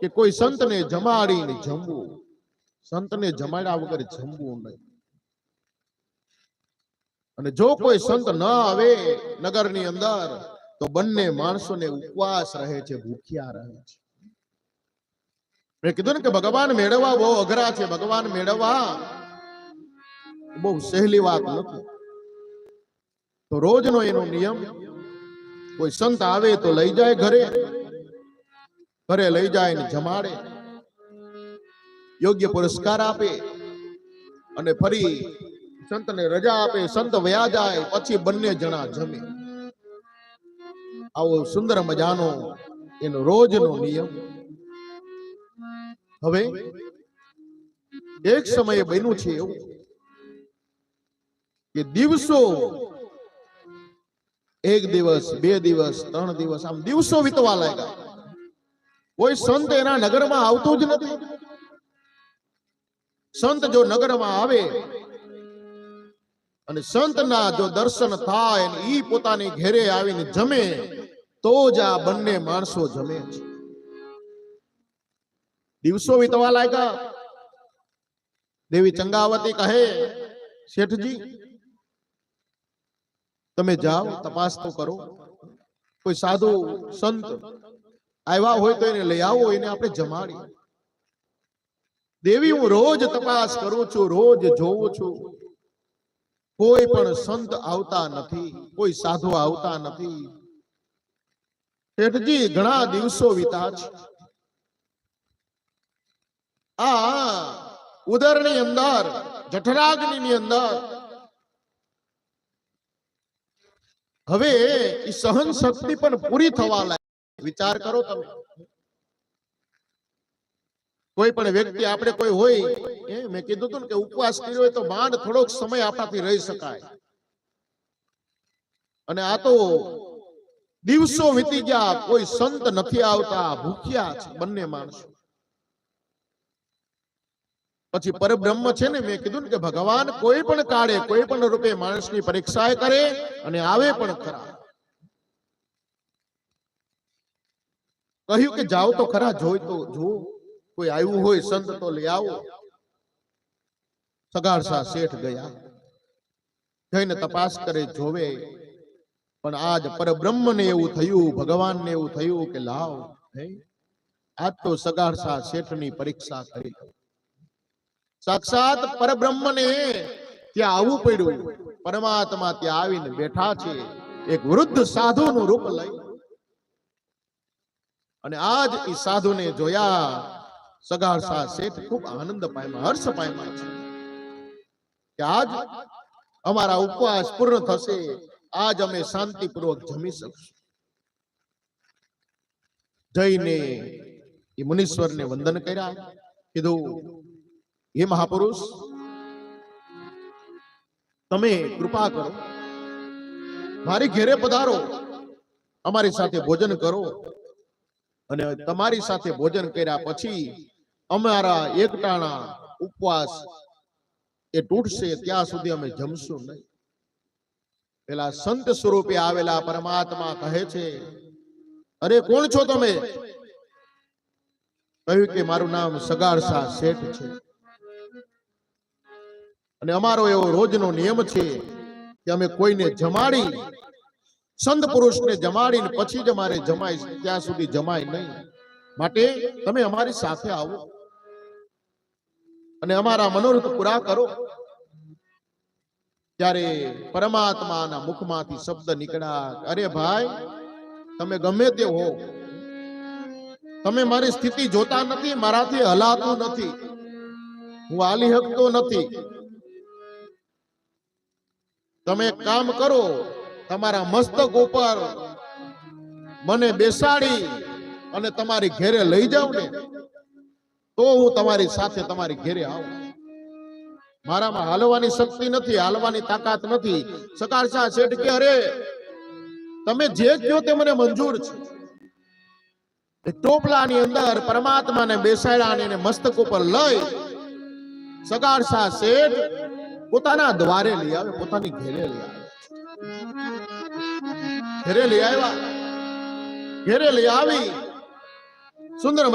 કે કોઈ સંતને જમાડીને જમવું. સંતને જમાડ્યા વગર જમવું નહીં. અને જો કોઈ સંત ન આવે નગરની અંદર તો બંને માણસોને ઉપવાસ રહે છે ભૂખ્યા રહે છે. મેં કીધું ને કે ભગવાન મેળવવા બહુ અઘરા છે ભગવાન મેળવવા બહુ સહેલી વાત નથી. તો રોજનો એનો નિયમ કોઈ સંત આવે તો લઈ જાય ઘરે. ઘરે લઈ જાય ને જમાડે. યોગ્ય પુરસ્કાર આપે અને ફરી સંતને રજા આપે, સંત વયા જાય, પછી બંને જણા જમે. આવો સુંદર મજાનો એનો રોજનો નિયમ. હવે એક સમયે બન્યું છે એવું કે દિવસો એક દિવસ, બે દિવસ, ત્રણ દિવસ, આમ દિવસો વીતવા લાગ્યા. કોઈ સંત એના નગરમાં આવતો જ નથી. સંત જો નગરમાં આવે અને સંતના જો દર્શન થાય અને ઈ પોતાની ઘેરે આવીને જમે, તો જ આ બંને માણસો જમે છે. દિવસો વીતવા લાગ્યા. દેવી ચંગાવતી કહે, શેઠજી, તમે જાઓ, તપાસ તો કરો. કોઈ સાધુ, સંત આવ્યા હોય તો એને લઈ આવો, એને આપણે જમાડી દેવી, હું રોજ તપાસ કરું છું, રોજ જોઉં છું. કોઈ પણ સંત આવતા નથી, કોઈ સાધુ આવતા નથી. શેઠજી, ઘણા દિવસો વીતા છે. આ ઉદરની અંદર જઠરાગ્નિ ની અંદર. હવે એ સહન શક્તિ પણ પૂરી થવા લાગી. વિચાર કરો તમે કોઈ પણ વ્યક્તિ આપણે કોઈ હોય એ મેં કીધું હતું કે ઉપવાસ કર્યો હોય તો માંડ થોડોક સમય આપણાથી રહી શકાય. અને આ તો દિવસો વીતી ગયા કોઈ સંત નથી આવતા ભૂખ્યા છે બંને માણસો. પછી પરબ્રહ્મ છે ને મેં કીધું ને કે ભગવાન કોઈ પણ કાળે કોઈ પણ રૂપે માણસની પરીક્ષા કરે અને આવે પણ ખરા. કહ્યું કે જાઓ તો ખરા જોઈ તો જુઓ. કોઈ આવ્યું હોય સંત તો લઈ આવો. સગાડસા શેઠ ગયા. જઈને તપાસ કરે જોવે. પણ આજ પરબ્રહ્મ ને એવું થયું ભગવાન ને એવું થયું કે લાવ. આજ તો સગાડસા શેઠની પરીક્ષા કરી સાક્ષાત પરબ્રહ્મ ને ત્યાં આવવું પડ્યું. પરમાત્મા ત્યાં આવીને બેઠા છે. એક વૃદ્ધ સાધુ નું રૂપ લઈ અને આજ એ સાધુને જોયા સગાડસા શેઠ ખૂબ આનંદ પામ્યા, હર્ષ પામ્યા છે. કે આજ અમારા ઉપવાસ પૂર્ણ થશે, આજ અમે શાંતિપૂર્વક જમી શકશું. જઈને એ મુનીશ્વરને વંદન કર્યા, કીધું, હે મહાપુરુષ, તમે કૃપા કરો. મારી ઘેરે પધારો. અમારી સાથે ભોજન કરો. અને તમારી સાથે ભોજન કર્યા પછી અમારા એકટાણા ઉપવાસ એ તૂટશે ત્યાં સુધી અમે જમશું નહીં. પેલા સંત સ્વરૂપે આવેલા પરમાત્મા કહે છે અરે કોણ છો તમે? કહ્યું કે મારું નામ સગાડસા શેઠ છે. અને અમારો એવો રોજનો નિયમ છે કે અમે કોઈને જમાડી સંત પુરુષને જમાડીને પછી જ અમારે જમાય ત્યાં સુધી જમાય નહીં. માટે તમે અમારી સાથે આવો. અને અમારા મનોરથ પૂરા કરો. ત્યારે પરમાત્માના મુખમાંથી શબ્દ નીકળ્યા અરે ભાઈ તમે ગમે તે હો. તમે મારી સ્થિતિ જોતા નથી મારાથી હલાતું નથી. હું હાલી શકતો નથી. તમે કામ કરો. તમારા મસ્તક ઉપર મને બેસાડી અને તમારી ઘેરે લઈ જાવ ને તો હું તમારી સાથે તમારી ઘેરે આવું. મારામાં હાલવાની શક્તિ નથી, હાલવાની તાકાત નથી. સકાળશા શેઠ કે, અરે, તમે જે કહો તે મને મંજૂર છે. ટોપલાની અંદર પરમાત્માને બેસાડ્યા અને મસ્તક ઉપર લઈ સગાડશા શેઠ પોતાના દ્વારે લઈ આવે, પોતાની ઘેરે લઈ આવે. ઘેરે લઈ આવ્યા. ઘેરે લઈ આવી. સુંદર